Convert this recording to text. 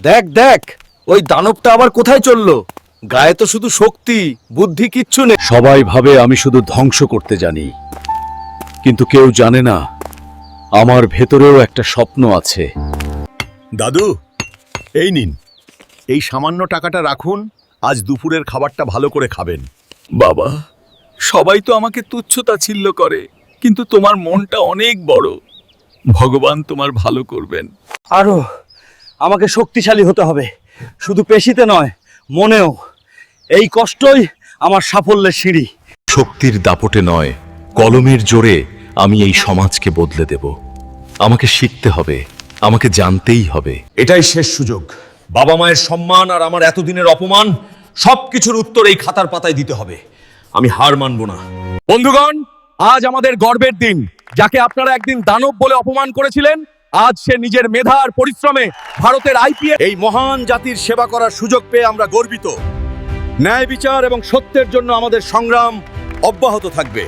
দেখ দেখ ওই দানবটা আবার কোথায় চলল? গায়ে তো শুধু শক্তি বুদ্ধি কিচ্ছু নেই। সবাই ভাবে আমি শুধু ধ্বংস করতে জানি। কিন্তু কেউ জানে না আমার ভেতরেও একটা স্বপ্ন আছে। দাদু এই নিন। এই সামান্য টাকাটা রাখুন আজ দুপুরের খাবারটা ভালো করে খাবেন। বাবা সবাই তো আমাকে তুচ্ছ তাচ্ছিল্য করে কিন্তু তোমার মনটা অনেক বড়। ভগবান তোমার ভালো করবেন। আরও আমাকে শক্তিশালী হতে হবে। শুধু পেশিতে নয় মনেও। এই কষ্টই আমার সাফল্যের সিঁড়ি। শক্তির দাপটে নয় কলমের জোরে আমি এই সমাজকে বদলে দেব। আমাকে শিখতে হবে আমাকে জানতেই হবে। এটাই শেষ সুযোগ। বাবা মায়ের সম্মান আর আমার এতদিনের অপমান সবকিছুর উত্তর এই খাতার পাতায় দিতে হবে। আমি হার মানব না। বন্ধুগণ আজ আমাদের গর্বের দিন যাকে আপনারা একদিন দানব বলে অপমান করেছিলেন আজ সে নিজের মেধার পরিশ্রমে ভারতের আইপিএল এই মহান জাতির সেবা করার সুযোগ পেয়ে আমরা গর্বিত। ন্যায় বিচার এবং সত্যের জন্য আমাদের সংগ্রাম অব্যাহত থাকবে।